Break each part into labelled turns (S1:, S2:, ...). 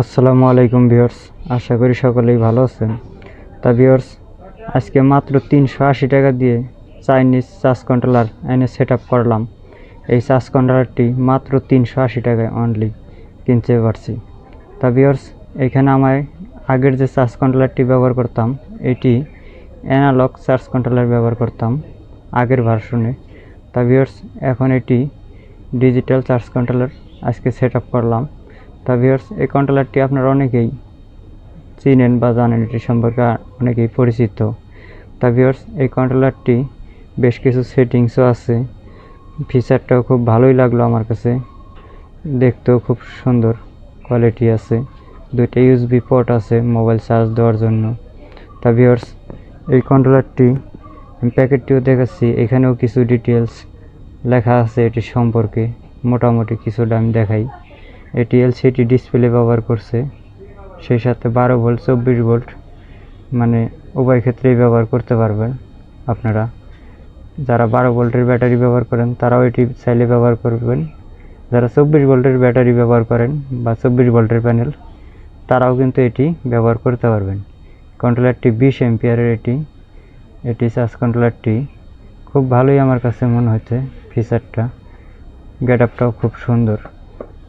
S1: আসসালামু আলাইকুম ভিওর্স আশা করি সকলেই ভালো আছেন। তা ভিউয়ার্স, আজকে মাত্র তিনশো আশি টাকা দিয়ে চাইনিজ চার্জ কন্ট্রোলার এনে সেট করলাম। এই চার্জ কন্ট্রোলারটি মাত্র তিনশো আশি টাকায় অনলি কিনতে পারছি। তা ভিউয়ার্স, এখানে আমায় আগের যে চার্জ কন্ট্রোলারটি ব্যবহার করতাম, এটি অ্যানালগ চার্জ কন্ট্রোলার ব্যবহার করতাম, আগের ভার্সনে তা ভিউয়ার্স, এখন এটি ডিজিটাল চার্জ কন্ট্রোলার আজকে সেট করলাম। তা ভিউয়ার্স এই কন্ট্রোলারটি আপনারা অনেকেই চিনেন বা জানেন, এটি সম্পর্কে অনেকেই পরিচিত। তা ভিউয়ার্স এই কন্ট্রোলারটি বেশ কিছু সেটিংসও আছে। ফিচারটাও খুব ভালোই লাগল আমার কাছে। দেখতেও খুব সুন্দর কোয়ালিটি আছে। দুইটা ইউএসবি পোর্ট আছে মোবাইল চার্জ দেওয়ার জন্য। তা ভিউয়ার্স এই কন্ট্রোলারটি প্যাকেটটিও দেখাচ্ছি। এখানেও কিছু ডিটেলস লেখা আছে এটি সম্পর্কে। মোটামুটি কিছুটা আমি দেখাই। এটি এলসিডি ডিসপ্লে ব্যবহার করছে। সেই সাথে বারো ভোল্ট চব্বিশ ভোল্ট মানে উভয় ক্ষেত্রেই ব্যবহার করতে পারবেন আপনারা। যারা বারো ভোল্টের ব্যাটারি ব্যবহার করেন, তারাও এটি চাইলে ব্যবহার করবেন। যারা চব্বিশ ভোল্টের ব্যাটারি ব্যবহার করেন বা চব্বিশ ভোল্টের প্যানেল তারাও কিন্তু এটি ব্যবহার করতে পারবেন। কন্ট্রোলারটি বিশ এমপিয়ারের এটি। এটি চার্জ কন্ট্রোলারটি খুব ভালোই আমার কাছে মনে হচ্ছে ফিচারটা গেট আপটাও খুব সুন্দর।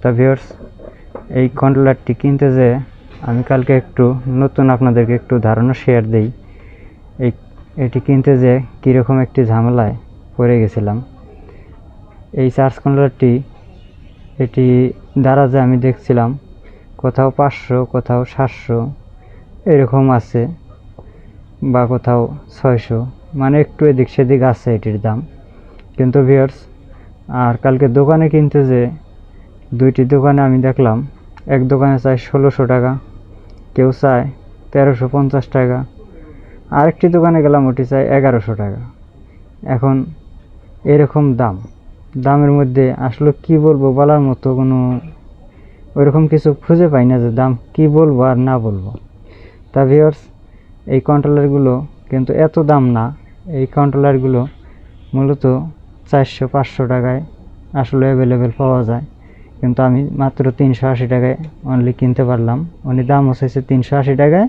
S1: তা ভিউয়ার্স এই কন্ট্রোলারটি কিনতে যে আমি কালকে একটু নতুন আপনাদেরকে একটু ধারণা শেয়ার দেই। এই, এটি কিনতে যে কীরকম একটি ঝামেলায় পড়ে গেছিলাম। এই চার্জ কন্ট্রোলারটি এটি দ্বারা যে আমি দেখছিলাম, কোথাও পাঁচশো, কোথাও সাতশো, এরকম আছে বা কোথাও ছয়শো মানে একটু এদিক সেদিক আছে এটির দাম। কিন্তু ভিউয়ার্স আর কালকে দোকানে কিনতে যে দুইটি দোকানে আমি দেখলাম, এক দোকানে চায় ষোলোশো টাকা, কেউ চায় তেরোশো পঞ্চাশ টাকা, আরেকটি দোকানে গেলাম ওটি চায় এগারোশো টাকা। এখন এরকম দাম, দামের মধ্যে আসলে কি বলব বলার মতো কোনো ওইরকম কিছু খুঁজে পাই না যে দাম কি বলব আর না বলব। তা ভিওর্স এই কন্ট্রোলারগুলো কিন্তু এত দাম না, এই কন্ট্রোলারগুলো মূলত চারশো পাঁচশো টাকায় আসলে অ্যাভেলেবেল পাওয়া যায়। কিন্তু আমি মাত্র তিনশো আশি টাকায় অনলি কিনতে পারলাম। উনি দাম হচ্ছে তিনশো আশি টাকায়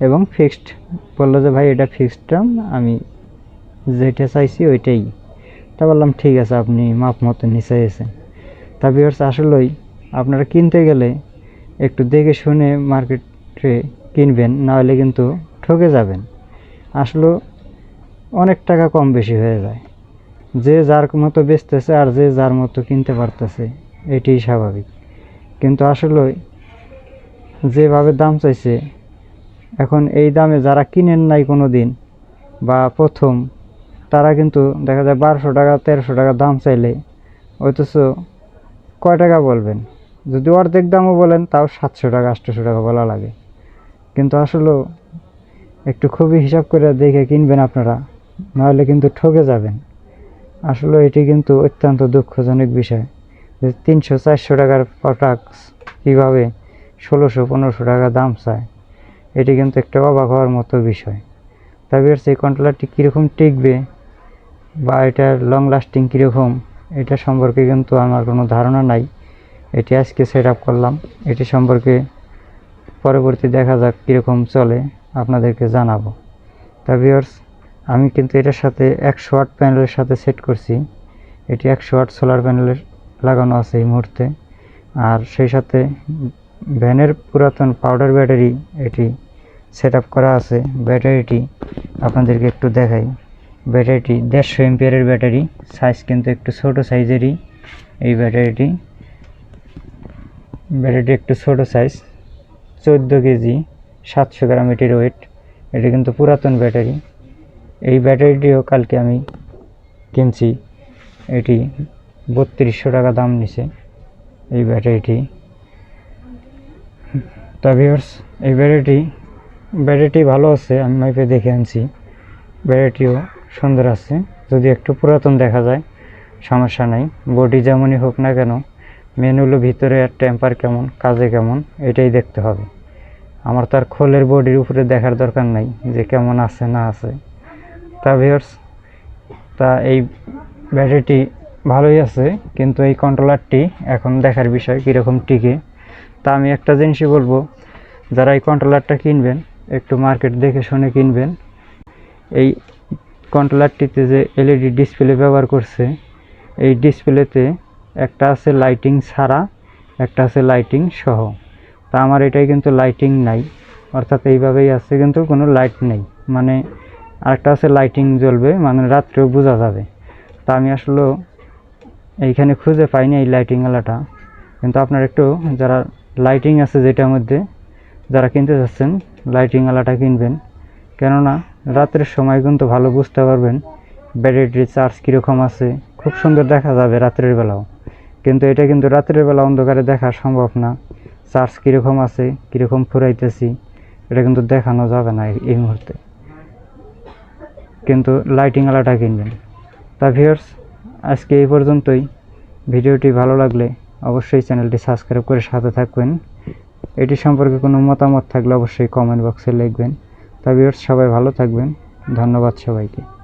S1: এবং ফিক্সড বলল যে, ভাই, এটা ফিক্সড দাম আমি যেটা চাইছি ওইটাই। তা বললাম, ঠিক আছে, আপনি মাপ মতো নিচে এসেছেন। তা বিয়ার্স আসলেই, আপনারা কিনতে গেলে একটু দেখে শুনে মার্কেটে কিনবেন, নাহলে কিন্তু ঠকে যাবেন। আসলে অনেক টাকা কম বেশি হয়ে যায়। যে যার মতো বেচতেছে আর যে যার মতো কিনতে পারতেছে। এটাই স্বাভাবিক। কিন্তু আসলে যেভাবে দাম চাইছে, এখন এই দামে যারা কিনেন নাই কোনো দিন বা প্রথম, তারা কিন্তু দেখা যায় বারোশো টাকা, তেরোশো টাকা দাম চাইলে অথচ কয় টাকা বলবেন? যদি অর্ধেক দামও বলেন, তাও সাতশো টাকা আটশোশো টাকা বলা লাগে। কিন্তু আসলে একটু খুবই হিসাব করে দেখে কিনবেন আপনারা, নাহলে কিন্তু ঠকে যাবেন। আসলে এটি কিন্তু অত্যন্ত দুঃখজনক বিষয়। তিনশো চারশো টাকার প্রোডাক্ট কীভাবে ষোলোশো, পনেরোশো টাকা দাম চায়? এটি কিন্তু একটা অবাক হওয়ার মতো বিষয়। তবে সেই কন্ট্রোলারটি কীরকম টিকবে বা এটার লং লাস্টিং কীরকম, এটা সম্পর্কে কিন্তু আমার কোনো ধারণা নাই। এটি আজকে সেট আপ করলাম। এটি সম্পর্কে পরবর্তী দেখা যাক কীরকম চলে, আপনাদেরকে জানাব। তা আমি কিন্তু এটার সাথে একশো আট প্যানেলের সাথে সেট করছি। এটি একশো আট সোলার প্যানেলের লাগানো আছে এই মুহূর্তে। আর সেই সাথে ভ্যানের পুরাতন পাউডার ব্যাটারি এটি সেট করা আছে। ব্যাটারিটি আপনাদেরকে একটু দেখাই। ব্যাটারিটি দেড়শো এমপিয়ারের ব্যাটারি সাইজ কিন্তু একটু ছোট সাইজেরই এই ব্যাটারিটি। ব্যাটারিটি একটু ছোট সাইজ চোদ্দ কেজি, সাতশো গ্রাম এটির ওয়েট এটি কিন্তু পুরাতন ব্যাটারি। এই ব্যাটারিটিও কালকে আমি কিনছি। এটি বত্রিশশো টাকা দাম নিছে এই ব্যাটারিটি। তা এই ব্যাটারিটি ব্যাটারিটি ভালো আছে, আমি মাইপে দেখে আনছি। ব্যাটারিটিও সুন্দর আছে, যদি একটু পুরাতন দেখা যায়, সমস্যা নাই। বডি যেমনই হোক না কেন মেন ভিতরে আর টেম্পার কেমন, কাজে কেমন, এটাই দেখতে হবে। আমার তার খোলের বডির উপরে দেখার দরকার নাই যে কেমন আছে, না আছে। তা তা এই ব্যাটারিটি ভালোই আছে, কিন্তু এই কন্ট্রোলারটি এখন দেখার বিষয় কীরকম টিকে। তা আমি একটা জিনিসই বলব, যারা এই কন্ট্রোলারটা কিনবেন, একটু মার্কেট দেখে শুনে কিনবেন। এই কন্ট্রোলারটিতে যে এলইডি ডিসপ্লে ব্যবহার করছে, এই ডিসপ্লেতে একটা আছে লাইটিং ছাড়া, একটা আছে লাইটিং সহ। তা আমার এটাই কিন্তু লাইটিং নাই, অর্থাৎ এইভাবেই আছে, কিন্তু কোনো লাইট নেই। মানে আরেকটা আছে লাইটিং জ্বলবে মানে রাত্রেও বোঝা যাবে। তা আমি আসলে এইখানে খুঁজে পাইনি এই লাইটিংওয়ালাটা কিন্তু আপনার একটু যারা লাইটিং আছে যেটার মধ্যে, যারা কিনতে চাচ্ছেন লাইটিংওয়ালাটা কিনবেন। কেননা রাত্রের সময় কিন্তু ভালো বুঝতে পারবেন ব্যাটারি চার্জ কীরকম আছে। খুব সুন্দর দেখা যাবে রাত্রের বেলাও। কিন্তু এটা কিন্তু রাত্রের বেলা অন্ধকারে দেখা সম্ভব না। চার্জ কীরকম আছে, কীরকম ফুরাইতেছি, এটা কিন্তু দেখানো যাবে না এই- এই মুহূর্তে। কিন্তু লাইটিংওয়ালাটা কিনবেন। তা ভিউয়ার্স আজকে এই পর্যন্তই। ভিডিওটি ভালো লাগলে অবশ্যই চ্যানেলটি সাবস্ক্রাইব করে সাথে থাকবেন। এটি সম্পর্কে কোনো মতামত থাকলে অবশ্যই কমেন্ট বক্সে লিখবেন। তা ভিউয়ার্স সবাই ভালো থাকবেন। ধন্যবাদ সবাইকে।